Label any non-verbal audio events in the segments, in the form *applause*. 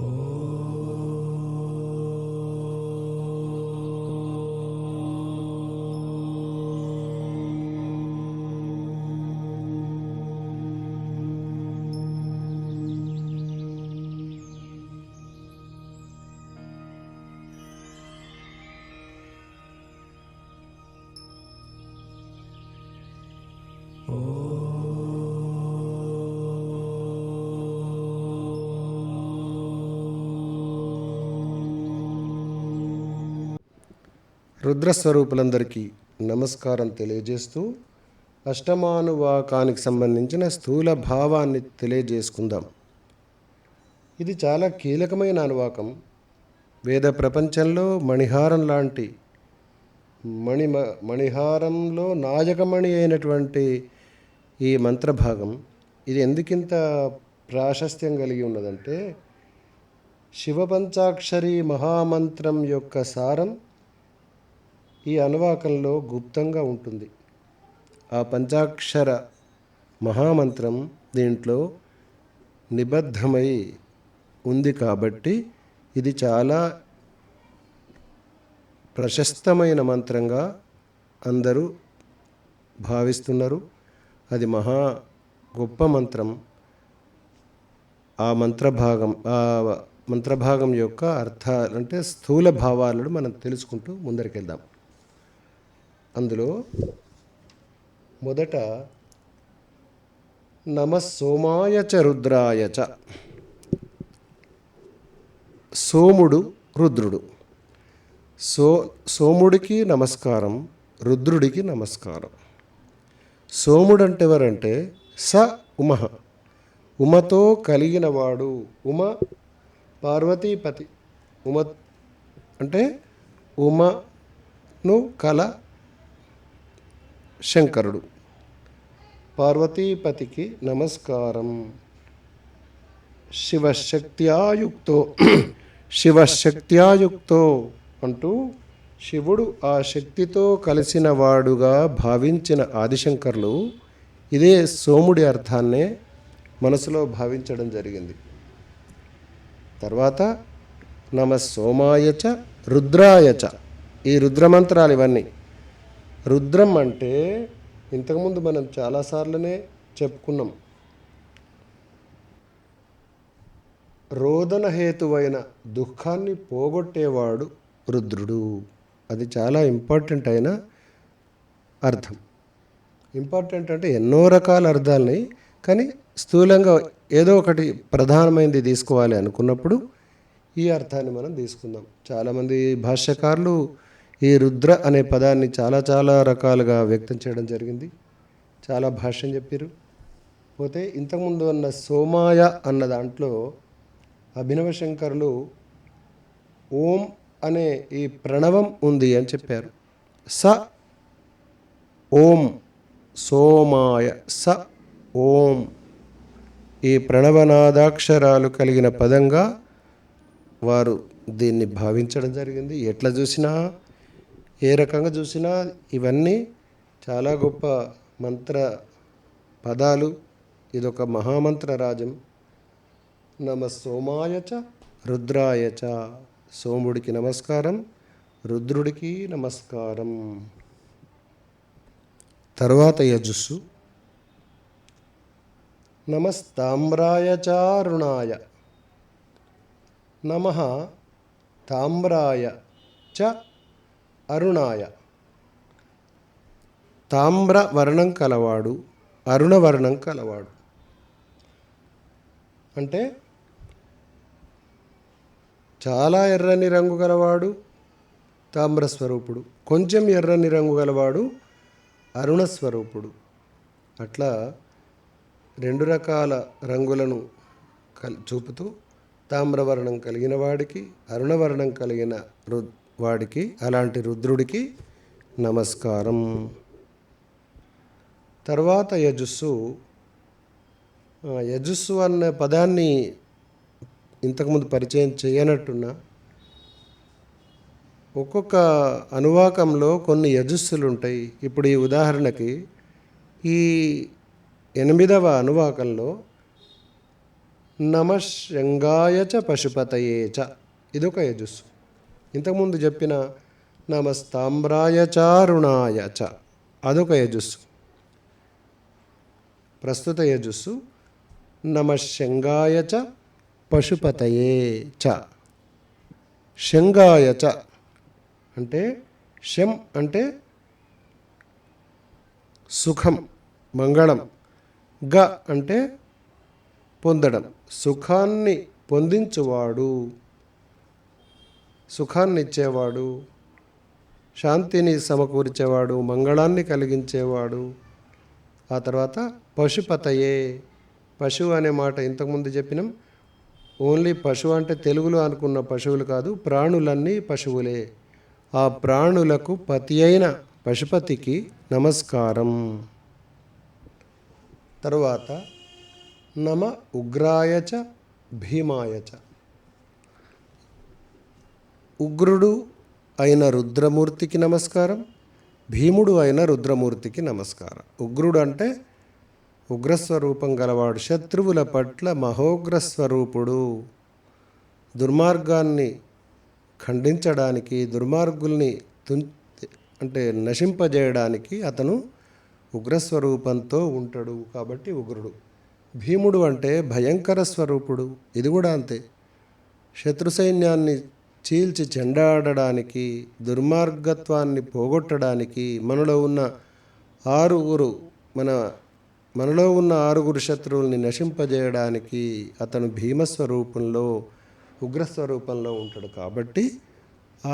Oh. రుద్రస్వరూపులందరికీ నమస్కారం తెలియజేస్తూ అష్టమానువాకానికి సంబంధించిన స్థూల భావాన్ని తెలియజేసుకుందాం. ఇది చాలా కీలకమైన అనువాకం. వేద ప్రపంచంలో మణిహారం లాంటి మణి మణిహారంలో నాయకమణి అయినటువంటి ఈ మంత్రభాగం ఇది ఎందుకింత ప్రాశస్త్యం కలిగి ఉన్నదంటే శివపంచాక్షరి మహామంత్రం యొక్క సారం ఈ అనువాకంలో గుప్తంగా ఉంటుంది. ఆ పంచాక్షర మహామంత్రం దీంట్లో నిబద్ధమై ఉంది కాబట్టి ఇది చాలా ప్రశస్తమైన మంత్రంగా అందరూ భావిస్తున్నారు. అది మహా గొప్ప మంత్రం. ఆ మంత్రభాగం ఆ మంత్రభాగం యొక్క అర్థాలు అంటే స్థూల భావాలను మనం తెలుసుకుంటూ ముందరికెళ్దాం. అందులో మొదట నమ సోమాయ చ రుద్రాయ చ. సోముడు రుద్రుడు. సో సోముడికి నమస్కారం రుద్రుడికి నమస్కారం. సోముడు అంటే ఎవరంటే స ఉమ. ఉమతో కలిగినవాడు. ఉమ పార్వతీపతి. ఉమ అంటే ఉమను కల శంకరుడు. పార్వతీపతికి నమస్కారం. శివశక్త్యాయుక్తో శివశక్త్యాయుక్తో అంటూ శివుడు ఆ శక్తితో కలిసిన వాడుగా భావించిన ఆదిశంకర్లు ఇదే సోముడి అర్థాన్నే మనసులో భావించడం జరిగింది. తర్వాత నమ సోమాయచ రుద్రాయచ ఈ రుద్రమంత్రాలు ఇవన్నీ రుద్రం అంటే ఇంతకుముందు మనం చాలాసార్లునే చెప్పుకున్నాం. రోదన హేతువైన దుఃఖాన్ని పోగొట్టేవాడు రుద్రుడు. అది చాలా ఇంపార్టెంట్ అయిన అర్థం. ఇంపార్టెంట్ అంటే ఎన్నో రకాల అర్థాలని కానీ స్థూలంగా ఏదో ఒకటి ప్రధానమైనది తీసుకోవాలి అనుకున్నప్పుడు ఈ అర్థాన్ని మనం తీసుకుందాం. చాలామంది భాష్యకారులు ఈ రుద్ర అనే పదాన్ని చాలా చాలా రకాలుగా వ్యక్తం చేయడం జరిగింది. చాలా భాష్యం చెప్పారు. పోతే ఇంతకుముందు అన్న సోమాయ అన్న దాంట్లో అభినవ శంకరులు ఓం అనే ఈ ప్రణవం ఉంది అని చెప్పారు. స ఓం సోమాయ స ఓం ఈ ప్రణవనాదాక్షరాలు కలిగిన పదంగా వారు దీన్ని భావించడం జరిగింది. ఎట్లా చూసినా ఏ రకంగా చూసినా ఇవన్నీ చాలా గొప్ప మంత్ర పదాలు. ఇదొక మహామంత్ర రాజం. నమ సోమాయ చ రుద్రాయ చ. సోముడికి నమస్కారం రుద్రుడికి నమస్కారం. తర్వాత యజుస్సు. నమస్తామ్రాయ చారుణాయ నమ తామ్రాయ చ అరుణాయ. తామ్ర వర్ణం కలవాడు అరుణవర్ణం కలవాడు. అంటే చాలా ఎర్రని రంగు గలవాడు తామ్ర స్వరూపుడు కొంచెం ఎర్రని రంగు గలవాడు అరుణ స్వరూపుడు అట్లా రెండు రకాల రంగులను కల్ చూపుతూ తామ్రవర్ణం కలిగిన వాడికి అరుణవర్ణం కలిగిన రు వాడికి అలాంటి రుద్రుడికి నమస్కారం. తర్వాత యజుస్సు. యజస్సు యజుస్సు పదాన్ని ఇంతకుముందు పరిచయం చేయనట్టున్నా ఒక్కొక్క అనువాకంలో కొన్ని యజుస్సులు ఉంటాయి ఇప్పుడు ఈ ఉదాహరణకి ఈ ఎనిమిదవ అనువాకంలో నమ శంగాయ చ పశుపతయే చ ఇదొక యజుస్సు. ఇంతకుముందు చెప్పిన నమస్తామ్రాయ చారుణాయ చ అదొక యజుస్సు. ప్రస్తుత యజుస్సు నమశంగాయ చ పశుపతయే చ. శంగాయ చ అంటే శం అంటే సుఖం మంగళం. గ అంటే పొందడం సుఖాన్ని పొందించువాడు. సుఖాన్ని ఇచ్చేవాడు శాంతిని సమకూర్చేవాడు మంగళాన్ని కలిగించేవాడు. ఆ తర్వాత పశుపతయే. పశువు అనే మాట ఇంతకుముందు చెప్పినాం. ఓన్లీ పశువు అంటే తెలుగులో అనుకున్న పశువులు కాదు ప్రాణులన్నీ పశువులే. ఆ ప్రాణులకు పతి అయిన పశుపతికి నమస్కారం. తరువాత నమ ఉగ్రాయ చ భీమాయ చ. ఉగ్రుడు అయిన రుద్రమూర్తికి నమస్కారం భీముడు అయిన రుద్రమూర్తికి నమస్కారం. ఉగ్రుడు అంటే ఉగ్రస్వరూపం గలవాడు శత్రువుల పట్ల మహోగ్రస్వరూపుడు. దుర్మార్గాన్ని ఖండించడానికి దుర్మార్గుల్ని తుం అంటే నశింపజేయడానికి అతను ఉగ్రస్వరూపంతో ఉంటాడు కాబట్టి ఉగ్రుడు. భీముడు అంటే భయంకర స్వరూపుడు. ఇది కూడా అంతే. శత్రు సైన్యాన్ని చీల్చి చెండాడడానికి దుర్మార్గత్వాన్ని పోగొట్టడానికి మనలో ఉన్న ఆరుగురు మన మనలో ఉన్న ఆరుగురు శత్రువుల్ని నశింపజేయడానికి అతను భీమస్వరూపంలో ఉగ్రస్వరూపంలో ఉంటాడు కాబట్టి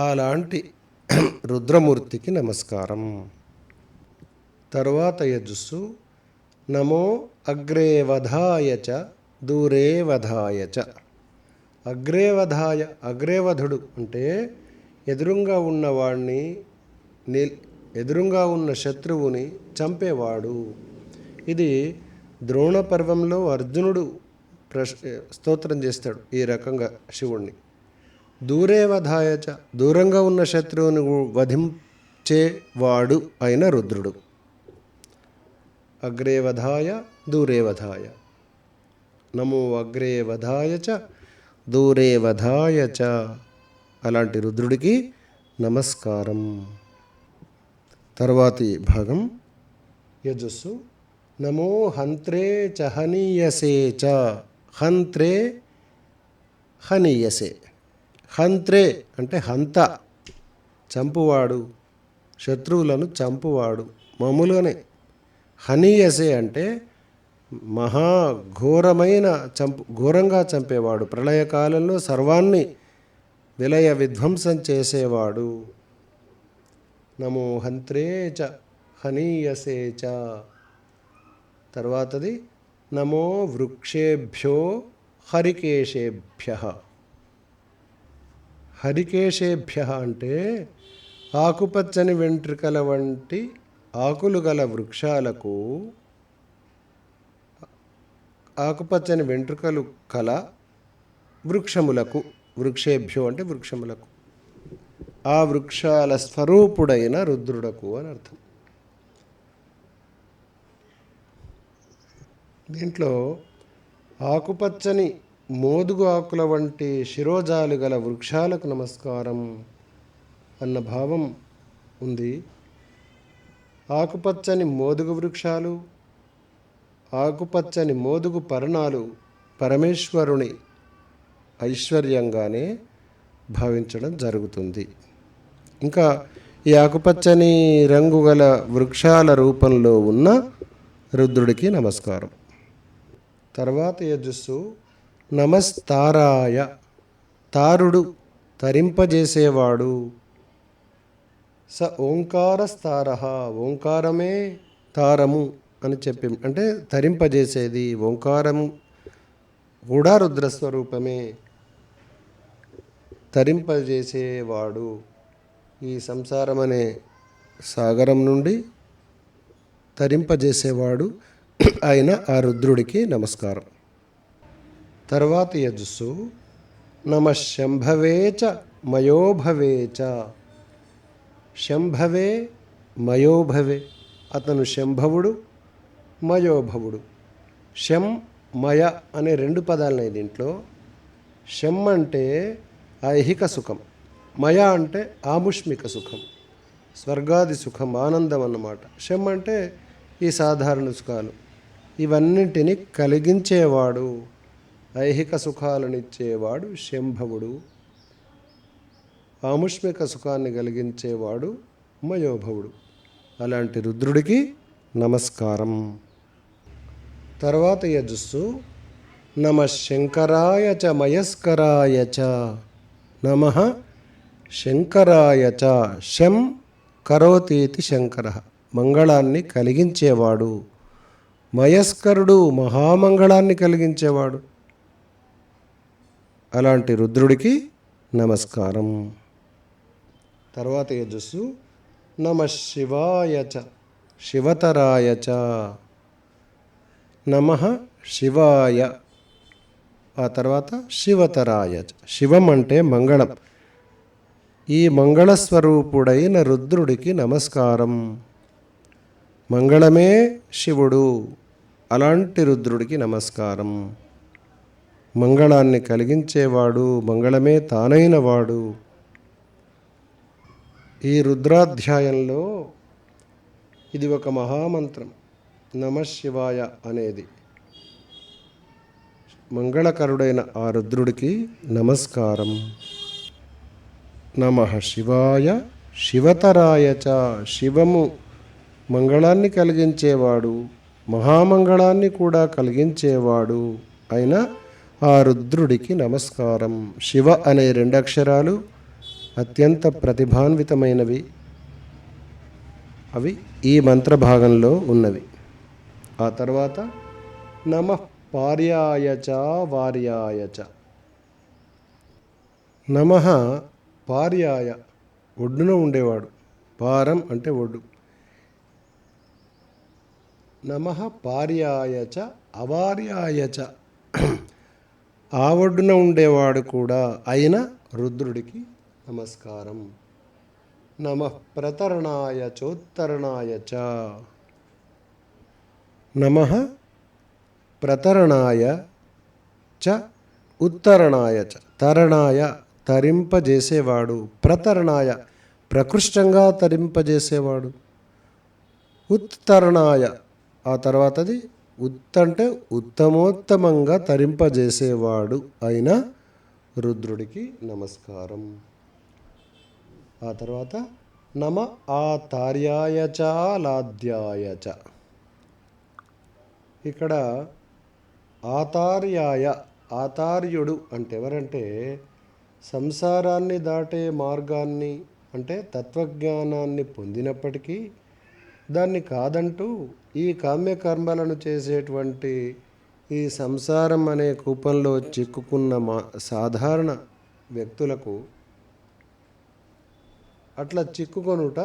అలాంటి *clears throat* రుద్రమూర్తికి నమస్కారం. తరువాత యజుస్సు నమో అగ్రే వధాయ చ దూరే వధాయ చ. అగ్రేవధాయ అగ్రేవధుడు అంటే ఎదురుంగా ఉన్నవాడిని నిల్ ఎదురుంగా ఉన్న శత్రువుని చంపేవాడు. ఇది ద్రోణ పర్వంలో అర్జునుడు ప్రశ్ స్తోత్రం చేస్తాడు ఈ రకంగా శివుణ్ణి. దూరేవధాయచ దూరంగా ఉన్న శత్రువుని వధించేవాడు అయిన రుద్రుడు. అగ్రేవధాయ దూరేవధాయ. నమో అగ్రేవధాయ చ దూరే వధాయ చ. అలాంటి రుద్రుడికి నమస్కారం. తర్వాతి భాగం యజస్సు. నమో హంత్రే చ హనీయసే చ. హంత్రే హనీయసే. హంత్రే అంటే హంత. చంపువాడు. శత్రువులను చంపువాడు. మామూలుగానే హనీయసే అంటే మహా ఘోరమైన చంపు ఘోరంగా చంపేవాడు. ప్రళయకాలంలో సర్వాన్ని విలయ విధ్వంసం చేసేవాడు. నమో హంత్రే చ హనీయసే చ. తర్వాతది నమో వృక్షేభ్యో హరికేశేభ్య. హరికేశేభ్య అంటే ఆకుపచ్చని వెంట్రుకల వంటి ఆకులు గల వృక్షాలకు ఆకుపచ్చని వెంట్రుకలు కల వృక్షములకు వృక్షేభ్యో అంటే వృక్షములకు. ఆ వృక్షాల స్వరూపుడైన రుద్రుడకు అని అర్థం. దీంట్లో ఆకుపచ్చని మోదుగు ఆకుల వంటి శిరోజాలు గల వృక్షాలకు నమస్కారం అన్న భావం ఉంది. ఆకుపచ్చని మోదుగు వృక్షాలు ఆకుపచ్చని మోదుగు పర్ణాలు పరమేశ్వరుని ఐశ్వర్యంగానే భావించడం జరుగుతుంది. ఇంకా ఈ ఆకుపచ్చని రంగు గల వృక్షాల రూపంలో ఉన్న రుద్రుడికి నమస్కారం. తర్వాత యజస్సు నమస్తారాయ తారుడు తరింపజేసేవాడు. స ఓంకారస్తార ఓంకారమే తారము. అని చెప్పి అంటే తరింపజేసేది ఓంకారం కూడా రుద్రస్వరూపమే. తరింపజేసేవాడు ఈ సంసారం అనే సాగరం నుండి తరింపజేసేవాడు ఆయన ఆ రుద్రుడికి నమస్కారం. తర్వాత యజస్సు నమ శంభవే చ మయోభవే చ శంభవే మయోభవే అతను శంభవుడు మయోభవుడు. శం మయ అనే రెండు పదాలున్నాయి దీంట్లో. శం అంటే ఐహిక సుఖం. మయ అంటే ఆముష్మిక సుఖం. స్వర్గాది సుఖం ఆనందం అన్నమాట. శం అంటే ఈ సాధారణ సుఖాలు. ఇవన్నింటిని కలిగించేవాడు ఐహిక సుఖాలనిచ్చేవాడు శంభవుడు ఆముష్మిక సుఖాన్ని కలిగించేవాడు మయోభవుడు. అలాంటి రుద్రుడికి నమస్కారం. తర్వాత యజస్సు నమ శంకరాయ చ మయస్కరాయ చ నమ శంకరాయ చ శం కరోతీతి శంకర మంగళాన్ని కలిగించేవాడు. మయస్కరుడు మహామంగళాన్ని కలిగించేవాడు. అలాంటి రుద్రుడికి నమస్కారం. తర్వాత యజస్సు నమ శివాయ చ శివతరాయ చ. నమ శివాయ. ఆ తర్వాత శివతరాయ చ. శివం అంటే మంగళం. ఈ మంగళస్వరూపుడైన రుద్రుడికి నమస్కారం. మంగళమే శివుడు. అలాంటి రుద్రుడికి నమస్కారం. మంగళాన్ని కలిగించేవాడు మంగళమే తానైన వాడు. ఈ రుద్రాధ్యాయంలో ఇది ఒక మహామంత్రం. నమశివాయ అనేది. మంగళకరుడైన ఆ రుద్రుడికి నమస్కారం. నమ శివాయ శివతరాయ చ. శివము మంగళాన్ని కలిగించేవాడు మహామంగళాన్ని కూడా కలిగించేవాడు అయిన ఆ రుద్రుడికి నమస్కారం. శివ అనే రెండు అక్షరాలు అత్యంత ప్రతిభాన్వితమైనవి. అవి ఈ మంత్రభాగంలో ఉన్నవి. ఆ తర్వాత నమ పార్యాయచ వార్యాయచ నమ పార్యాయ ఒడ్డున ఉండేవాడు. పారం అంటే ఒడ్డు. నమ పార్యాయ చ అవార్యాయ చ. ఆ ఒడ్డున ఉండేవాడు కూడా అయిన రుద్రుడికి నమస్కారం. నమ ప్రతరణాయ చోత్తరణాయ చ. నమ ప్రతరణాయ చ ఉత్తరణాయ చ. తరణాయ తరింపజేసేవాడు. ప్రతరణాయ ప్రకృష్టంగా తరింపజేసేవాడు. ఉత్తరణాయ ఆ తర్వాతది ఉత్ అంటే ఉత్తమోత్తమంగా తరింపజేసేవాడు అయిన రుద్రుడికి నమస్కారం. ఆ తర్వాత నమ ఆతార్యాయ చ చ. ఇక్కడ ఆతార్యాయ ఆతార్యుడు అంటే ఎవరంటే సంసారాన్ని దాటే మార్గాన్ని అంటే తత్వజ్ఞానాన్ని పొందినప్పటికీ దాన్ని కాదంటూ ఈ కామ్యకర్మలను చేసేటువంటి ఈ సంసారం అనే కూపంలో చిక్కుకున్న మా సాధారణ వ్యక్తులకు అట్లా చిక్కుకొనుట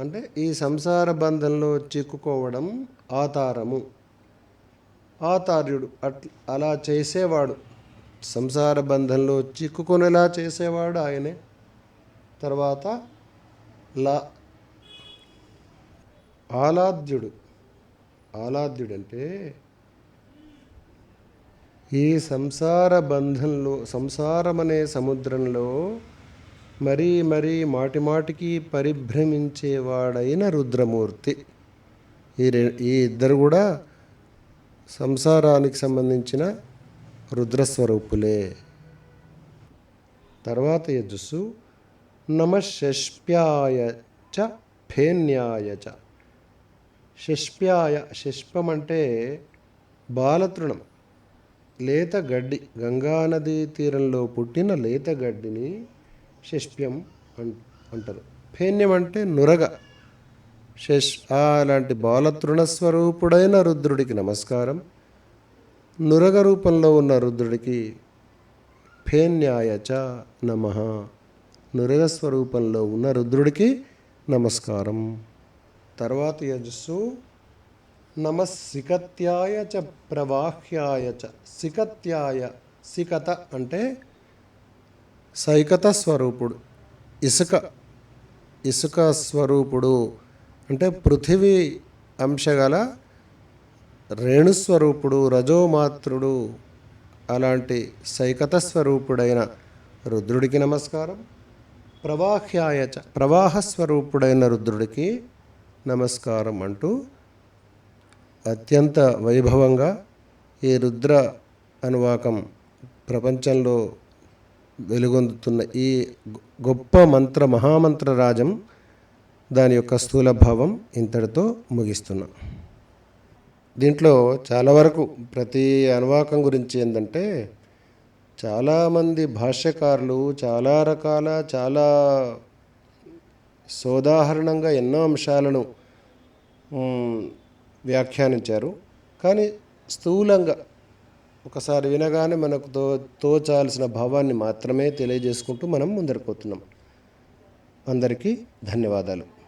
అంటే ఈ సంసార బంధంలో చిక్కుకోవడం ఆతారము. ఆతార్యుడు అట్ అలా చేసేవాడు. సంసార బంధంలో చిక్కుకొనేలా చేసేవాడు ఆయనే. తర్వాత లా ఆలాద్యుడు ఆలాద్యుడు అంటే ఈ సంసార బంధంలో సంసారమనే సముద్రంలో మరీ మరీ మాటిమాటికి పరిభ్రమించేవాడైన రుద్రమూర్తి. ఈ రె ఈ ఇద్దరు కూడా సంసారానికి సంబంధించిన రుద్రస్వరూపులే. తర్వాత యజస్సు నమ చ ఫేన్యాయ చ. షష్ప్యాయ షష్పం అంటే బాలతృణం. లేత గడ్డి గంగానదీ తీరంలో పుట్టిన లేత గడ్డిని షష్ప్యం అంటారు. ఫేన్యం అంటే నురగ. శష్ అలాంటి బాలతృణ స్వరూపుడైన రుద్రుడికి నమస్కారం. నురగ రూపంలో ఉన్న రుద్రుడికి ఫేన్యాయ చ నమ. నురగ స్వరూపంలో ఉన్న రుద్రుడికి నమస్కారం. తర్వాత యజస్సు నమస్సికత్యాయ చ ప్రవాహ్యాయ చ. సికత్యాయ సికత అంటే సైకత స్వరూపుడు. ఇసుక. ఇసుక స్వరూపుడు. అంటే పృథివీ అంశగల రేణుస్వరూపుడు రజోమాత్రుడు అలాంటి సైకత స్వరూపుడైన రుద్రుడికి నమస్కారం. ప్రవాహ్యాయ చ ప్రవాహ స్వరూపుడైన రుద్రుడికి నమస్కారం అంటూ అత్యంత వైభవంగా ఈ రుద్ర అనువాకం ప్రపంచంలో వెలుగొందుతున్న ఈ గొప్ప మంత్ర మహామంత్ర రాజం దాని యొక్క స్థూల భావం ఇంతటితో ముగిస్తున్నాం. దీంట్లో చాలా వరకు ప్రతి అనువాకం గురించి ఏంటంటే చాలామంది భాష్యకారులు చాలా రకాల చాలా సోదాహరణంగా ఎన్నో అంశాలను వ్యాఖ్యానించారు. కానీ స్థూలంగా ఒకసారి వినగానే మనకు తో తోచాల్సిన భావాన్ని మాత్రమే తెలియజేసుకుంటూ మనం ముందరిపోతున్నాం అందరికీ ధన్యవాదాలు.